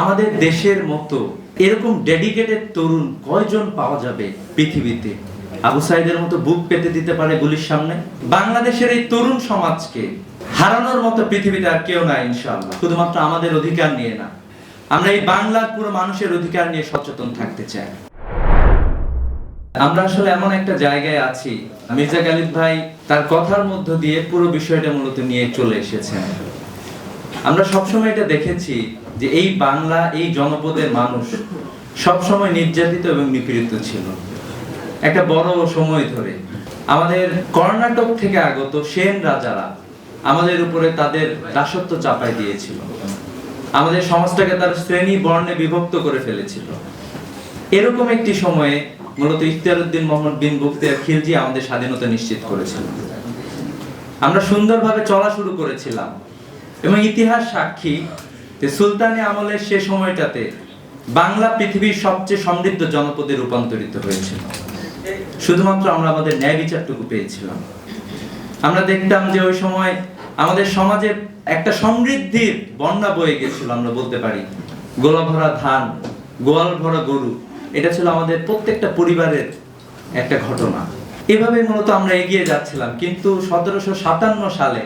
আমাদের দেশের মতো এরকম ডেডিকেটেড তরুণ কয়জন পাওয়া যাবে পৃথিবীতে? আবু সাইদের মতো বুক পেতে দিতে পারে গুলির সামনে? বাংলাদেশের এই তরুণ সমাজকে হারানোর মতো পৃথিবীতে আর কেউ নাই, ইনশাআল্লাহ। শুধুমাত্র আমাদের অধিকার নিয়ে না। আমরা এই বাংলার পুরো মানুষের অধিকার নিয়ে সচেতন থাকতে চাই। আমরা আসলে এমন একটা জায়গায় আছি। মির্জা গালিব ভাই তার কথার মধ্য দিয়ে পুরো বিষয়টা মূলত নিয়ে চলে এসেছেন। আমরা সবসময় এটা দেখেছি যে এই বাংলা, এই জনপদের মানুষ সবসময় নির্যাতিত এবং নিপীড়িত ছিল। একটা বড় সময় ধরে। আমাদের কর্ণাটক থেকে আগত সেন রাজারা আমাদের উপরে তাদের দাসত্ব চাপাই দিয়েছিল। আমাদের সমাজটাকে তার শ্রেণি বর্ণে বিভক্ত করে ফেলেছিল। এরকম একটি সময়ে মূলত ইখতিয়ারউদ্দিন মোহাম্মদ বিন বখতিয়ার খিলজি আমাদের স্বাধীনতা নিশ্চিত করেছিল। আমরা সুন্দরভাবে চলা শুরু করেছিলাম। এবং ইতিহাস সাক্ষী যে সুলতানি আমলের সে সময়টাতে বাংলা পৃথিবীর সবচেয়ে সমৃদ্ধ জনপদে রূপান্তরিত হয়েছিল। শুধুমাত্র আমরা আমাদের ন্যায় বিচারটুকু পেয়েছিলাম। আমরা দেখতাম যে ওই সময় আমাদের সমাজে একটা সমৃদ্ধির বন্যা বয়ে গেছিল, আমরা বলতে পারি। গোলা ভরা ধান, গোয়াল ভরা গরু, এটা ছিল আমাদের প্রত্যেকটা পরিবারের একটা ঘটনা। এভাবে মূলত আমরা এগিয়ে যাচ্ছিলাম, কিন্তু সতেরোশো সাতান্ন সালে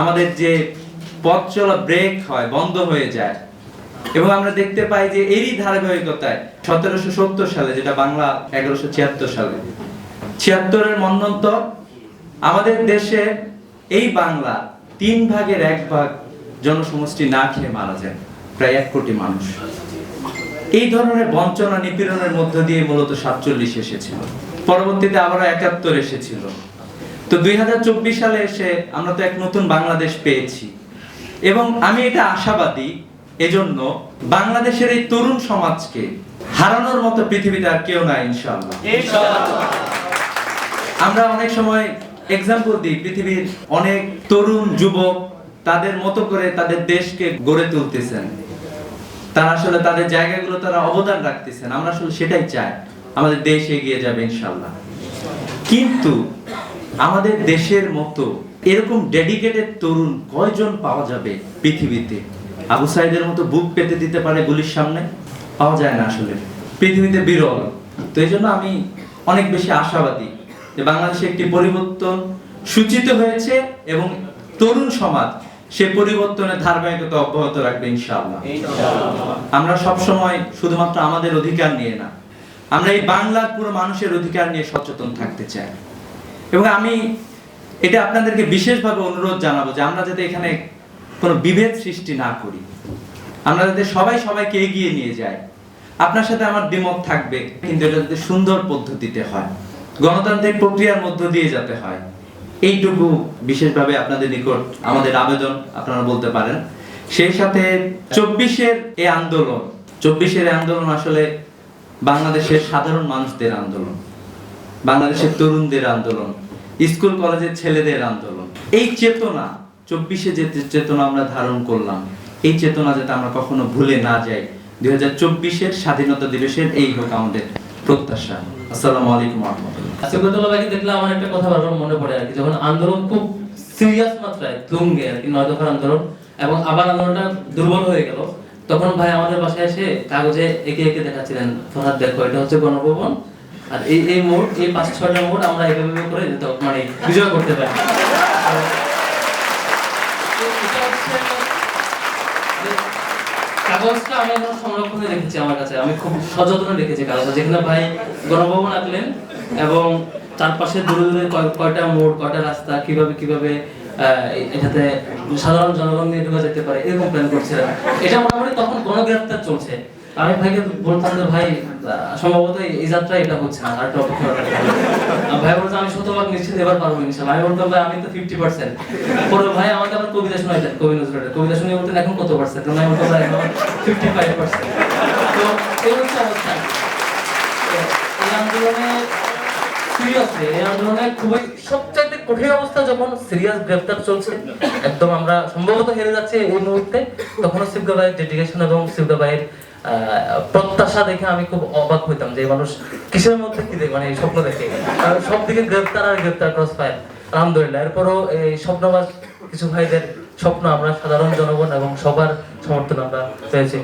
আমাদের যে পথ চলা ব্রেক হয়, বন্ধ হয়ে যায়। এবং আমরা দেখতে পাই যে এরই ধারাবাহিকতায় সতেরোশো সত্তর সালে, যেটা বাংলা এগারোশো ছিয়াত্তর সালে, ছিয়াত্তরের মন্বন্তর আমাদের দেশে এই বাংলা তিন ভাগের এক ভাগ জনসমষ্টি না খেয়ে মারা যায়, প্রায় এক কোটি মানুষ। এই ধরনের বঞ্চনা নিপীড়নের মধ্য দিয়ে মূলত সাতচল্লিশ এসেছিল। পরবর্তীতে আবারও একাত্তর এসেছিল। তো দুই হাজার চব্বিশ সালে এসে আমরা তো এক নতুন বাংলাদেশ পেয়েছি। এবং আমি এটা আশাবাদী এজন্য বাংলাদেশের এই তরুণ সমাজকে হারানোর মতো পৃথিবীতে আর কেউ নাই ইনশাআল্লাহ। আমরা অনেক সময় এক্সাম্পল দিই পৃথিবীর অনেক তরুণ যুবক তাদের মতো করে তাদের দেশকে গড়ে তুলতেছেন। তারা আসলে তাদের জায়গাগুলো তারা অবদান রাখতেছেন। আমরা আসলে সেটাই চাই। আমাদের দেশ এগিয়ে যাবে ইনশাল্লাহ কিন্তু আমাদের দেশের মতো এরকম ডেডিকেটেড তরুণ কয়জন পাওয়া যাবে পৃথিবীতে? আবু সাইদের মতো বুক পেতে দিতে পারে গুলির সামনে? পাওয়া যায় না আসলে। পৃথিবীতে বিরল। তো এই জন্য আমি অনেক বেশি আশাবাদী যে বাংলাদেশে একটি পরিবর্তন সূচিত হয়েছে এবং তরুণ সমাজ সে পরিবর্তনের ধারাবাহিকতা অব্যাহত রাখবে ইনশাআল্লাহ। আমরা সব সময় শুধুমাত্র আমাদের অধিকার নিয়ে না আমরা এই বাংলার পুরো মানুষের অধিকার নিয়ে সচেতন থাকতে চাই। এবং আমি এটা আপনাদেরকে বিশেষভাবে অনুরোধ জানাব যে আমরা যাতে এখানে কোনো বিভেদ সৃষ্টি না করি। আমরা যাতে সবাই সবাইকে এগিয়ে নিয়ে যাই। আপনার সাথে আমার দ্বিমত থাকবে, কিন্তু এটা যাতে সুন্দর পদ্ধতিতে হয়। গণতান্ত্রিক প্রক্রিয়ার মধ্য দিয়ে যাতে হয়। এইটুকু বিশেষভাবে আপনাদের নিকট আমাদের আবেদন, আপনারা বলতে পারেন। সেই সাথে চব্বিশের এই আন্দোলন, চব্বিশের আন্দোলন আসলে বাংলাদেশের সাধারণ মানুষদের আন্দোলন, বাংলাদেশের তরুণদের আন্দোলন। স্কুল কলেজের ছেলেদের আন্দোলন। এই চেতনা, চব্বিশে যে চেতনা আমরা ধারণ করলাম, এই চেতনা যাতে আমরা কখনো ভুলে না যাই, দুই হাজার চব্বিশের স্বাধীনতা দিবসের এই হোক আমাদের প্রত্যাশা। আসসালামু আলাইকুম ভাইকে দেখলে আমার একটা কথা বারবার মনে পড়ে আর কি, যখন আন্দোলন খুব সিরিয়াস মাত্রায় তুঙ্গে আর কি, নয় দফার আন্দোলন এবং আবার আন্দোলনটা দুর্বল হয়ে গেল, তখন ভাই আমাদের বাসায় এসে কাগজে একে একে দেখাচ্ছিলেন, ফরহাদ দেখো, এটা হচ্ছে গণভবন আর এই এই মোড়, এই পাঁচ, ছয়টা মোড় আমরা এভাবে করে মানে বিজয় করতে পারি। কাগজটা আমি এখন সংরক্ষণে রেখেছি আমার কাছে। আমি খুব সযত্নে রেখেছি কাগজটা যেখানে ভাই গণভবন আঁকলেন এবং চারপাশে দূরে দূরে কয়- কয়টা মোড়, কয়টা রাস্তা, কীভাবে কীভাবে এটাতে সাধারণ জনগণ নিয়ে ঢুকে যেতে পারে, এরকম প্ল্যান করছিলেন এটা মোটামুটি তখন গণগ্রেফতার চলছে। আমি ভাইকে বলতাম যে, ভাই সম্ভবত এই- যাত্রা এটা হচ্ছে না, আর। আর ভাই বলতো আমি শতভাগ নিশ্চিত এবার পারব ইনশাল্লাহ আমি বলতাম, ভাই, আমি তো ফিফটি পার্সেন্ট পরে ভাই আমাকে আবার কবিতা শোনাইতেন কবি নজরুলের। কবিতা শুনে বলতেন, এখন কত পার্সেন্ট আমি বলতাম, ভাই ফিফটি ফাইভ পার্সেন্ট তো এই হচ্ছে অবস্থা। এই আন্দোলনে প্রত্যাশা দেখে আমি খুব অবাক হইতাম যে মানুষ কিসের মধ্যে কি দেখে মানে স্বপ্ন দেখে। সব দিকে গ্রেফতার আর গ্রেফতার ক্রস ফায়ার আলহামদুলিল্লাহ, এরপরও এই স্বপ্নবাজ কিছু ভাইদের স্বপ্ন আমরা সাধারণ জনগণ এবং সবার সমর্থন আমরা পেয়েছি।